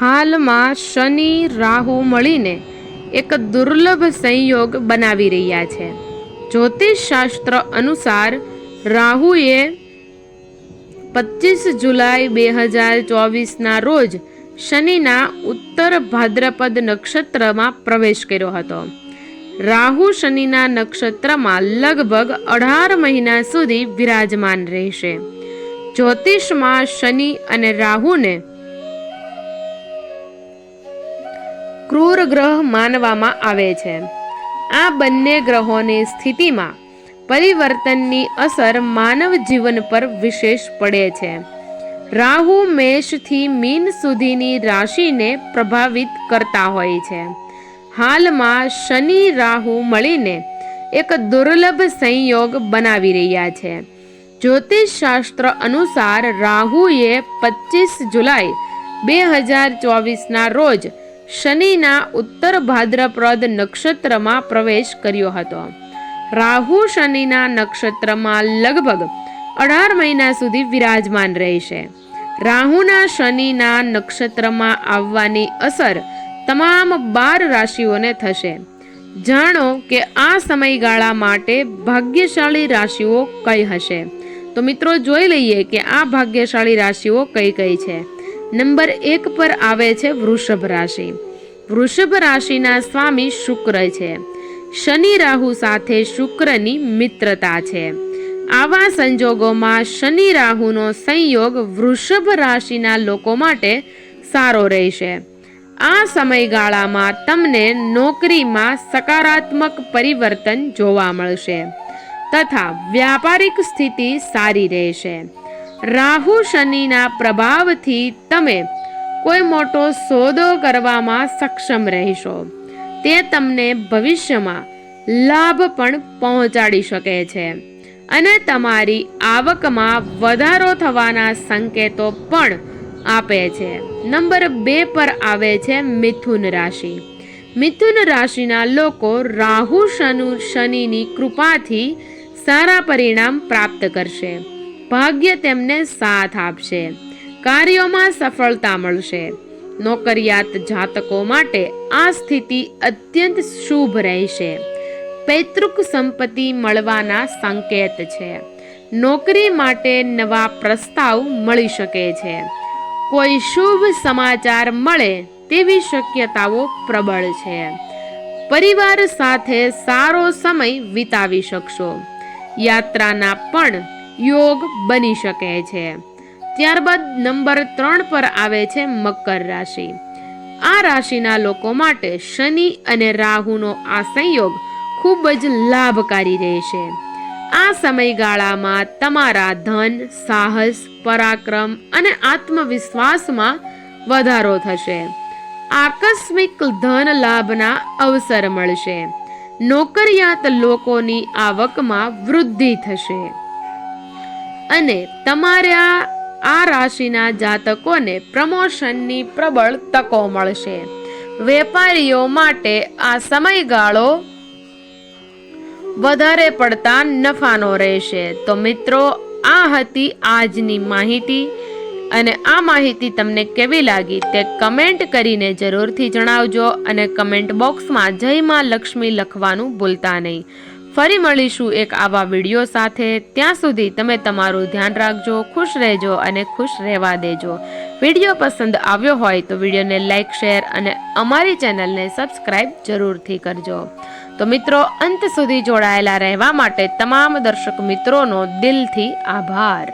હાલમાં શનિ, રાહુ મળીને એક દુર્લભ સંયોગ બનાવી રહ્યા છે. જ્યોતિષ શાસ્ત્ર અનુસાર રાહુએ પચીસ જુલાઈ બે હજાર ચોવીસના રોજ શનિના ઉત્તર ભાદ્રપદ નક્ષત્રમાં પ્રવેશ કર્યો હતો. રાહુ શનિના નક્ષત્રમાં લગભગ અઢાર મહિના સુધી વિરાજમાન રહેશે. જ્યોતિષમાં શનિ અને રાહુને ક્રૂર ગ્રહ માનવામાં આવે છે. આ બંને ગ્રહોની સ્થિતિમાં પરિવર્તનની અસર માનવ જીવન પર વિશેષ પડે છે. રાહુ મેષથી મીન સુધીની રાશિને પ્રભાવિત કરતા હોય છે. હાલમાં શનિ રાહુ મળીને એક દુર્લભ સંયોગ બનાવી રહ્યા છે. જ્યોતિષ શાસ્ત્ર અનુસાર રાહુએ પચીસ જુલાઈ બે હજાર ચોવીસના રોજ શનિના ઉત્તર ભાદ્રપ્રદ નક્ષત્રમાં પ્રવેશ કર્યો હતો. રાહુ શનિના નક્ષત્રમાં લગભગ અઢાર મહિના સુધી વિરાજમાન રહેશે. રાહુના શનિના નક્ષત્રમાં આવવાની અસર તમામ બાર રાશિઓને થશે. જાણો કે આ સમયગાળા માટે ભાગ્યશાળી રાશિઓ કઈ હશે? તો મિત્રો જોઈ લઈએ કે આ ભાગ્યશાળી રાશિઓ કઈ કઈ છે. નંબર એક પર આવે છે વૃષભ રાશિ. વૃષભ રાશિના સ્વામી શુક્ર છે. શનિ રાહુ સાથે શુક્રની મિત્રતા છે. આવા સંજોગોમાં શનિ રાહુનો સંયોગ વૃષભ રાશિના લોકો માટે સારો રહેશે. આ સમયગાળામાં તમને નોકરીમાં સકારાત્મક પરિવર્તન જોવા મળશે. તથા વ્યાપારિક સ્થિતિ સારી રહેશે. રાહુ શનિના પ્રભાવથી તમે કોઈ મોટો સોદો કરવામાં સક્ષમ રહેશો. તે તમને ભવિષ્યમાં લાભ પણ પહોંચાડી શકે છે. અને તમારી આવકમાં વધારો થવાના સંકેતો પણ આપે છે. નંબર બે પર આવે છે મિથુન રાશિ. મિથુન રાશિના લોકો રાહુ શનુ શનિની કૃપાથી સારા પરિણામ પ્રાપ્ત કરશે. ભાગ્ય તેમને સાથ આપશે. કાર્યોમાં સફળતા મળશે. નોકરિયાત જાતકો માટે આ સ્થિતિ અત્યંત શુભ રહેશે. પૈતૃક સંપત્તિ મળવાના સંકેત છે. નોકરી માટે નવા પ્રસ્તાવ મળી શકે છે. કોઈ શુભ સમાચાર મળે તેવી શક્યતાઓ પ્રબળ છે. પરિવાર સાથે સારો સમય વિતાવી શકશો. યાત્રાના પણ યોગ બની શકે છે. ત્યારબાદ નંબર ત્રણ પર આવે છે મકર રાશિ. આ રાશિના લોકો માટે શનિ અને રાહુનો આ સંયોગ ખૂબ જ લાભકારી રહેશે. આ સમયગાળામાં તમારા ધન, સાહસ, પરાક્રમ અને આત્મવિશ્વાસમાં વધારો થશે. આકસ્મિક ધન લાભના અવસર મળશે. નોકરિયાત લોકોની આવકમાં વૃદ્ધિ થશે. અને તમારા આ રાશિના જાતકોને પ્રમોશનની પ્રબળ તકો મળશે. વેપારીઓ માટે આ સમયગાળો વધારે પડતા નફાનો રહેશે. તો મિત્રો, આ હતી આજની માહિતી. અને આ માહિતી તમને કેવી લાગી તે કમેન્ટ કરીને જરૂરથી જણાવજો અને કમેન્ટ બોક્સમાં જય માં લક્ષ્મી લખવાનું ભૂલતા નહીં. ફરી મળીશું એક આવા વીડિયો સાથે. ત્યાં સુધી તમે તમારું ધ્યાન રાખજો, ખુશ રહેજો અને ખુશ રહેવા દેજો. વીડિયો પસંદ આવ્યો હોય તો વિડીયોને લાઇક શેર અને અમારી ચેનલને સબસ્ક્રાઈબ જરૂરથી કરજો. તો મિત્રો, અંત સુધી જોડાયેલા રહેવા માટે તમામ દર્શક મિત્રોનો દિલથી આભાર.